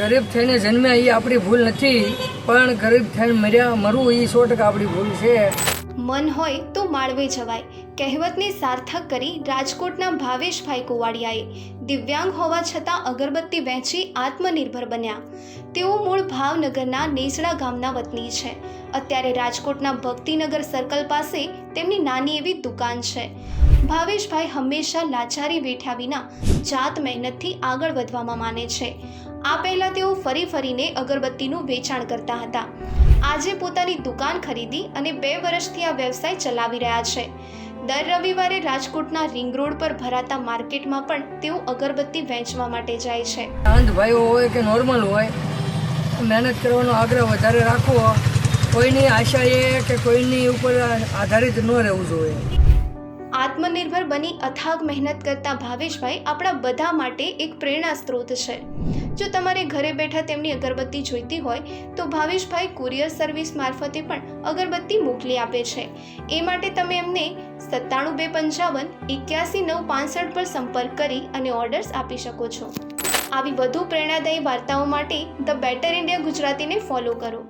ગરીબ થઈને જન્મ્યા એ આપણી ભૂલ નથી, પણ ગરીબ થઈને મર્યા, મરવું એ સો ટકા આપણી ભૂલ છે. મન હોય તો માળવે જવાય. કહેવતને સાર્થક કરી રાજકોટના ભાવેશભાઈ કુવાડિયાએ દિવ્યાંગ હોવા છતાં અગરબત્તી વહેંચી આત્મનિર્ભર બન્યા. તેઓ મૂળ ભાવનગરના નેસડા ગામના વતની છે. અત્યારે રાજકોટના ભક્તિનગર સર્કલ પાસે તેમની નાની એવી દુકાન છે. ભાવેશભાઈ હંમેશા લાચારી વેઠ્યા વિના જાત મહેનતથી આગળ વધવામાં માને છે. આ પહેલાં તેઓ ફરી ફરીને અગરબત્તીનું વેચાણ કરતા હતા. આજે પોતાની દુકાન ખરીદી અને બે વર્ષથી આ વ્યવસાય ચલાવી રહ્યા છે. દર રવિવારે રાજકોટના રિંગ રોડ પર ભરાતા માર્કેટમાં પણ તેઓ અગરબત્તી વેચવા માટે જાય છે. અંધ ભાઈઓ હોય કે નોર્મલ હોય મહેનત કરવાનો આગ્રહ વધારે રાખવો કોઈની આશાએ કે કોઈની ઉપર આધારિત ન રહેવું જોઈએ. આત્મનિર્ભર બની અથાગ મહેનત કરતા ભાવેશભાઈ આપણા બધા માટે એક પ્રેરણા સ્ત્રોત છે. જો તમારે ઘરે બેઠા તેમની અગરબત્તી જોઈતી હોય, તો ભાવેશભાઈ કુરિયર સર્વિસ મારફતે પણ અગરબત્તી મોકલી આપે છે. એ માટે તમે એમને સત્તાણું બે પંચાવન, એક્યાસી નવ પાંસઠ પર સંપર્ક કરી અને ઓર્ડર્સ આપી શકો છો. આવી વધુ પ્રેરણાદાયી વાર્તાઓ માટે ધ બેટર ઇન્ડિયા ગુજરાતીને ફોલો કરો.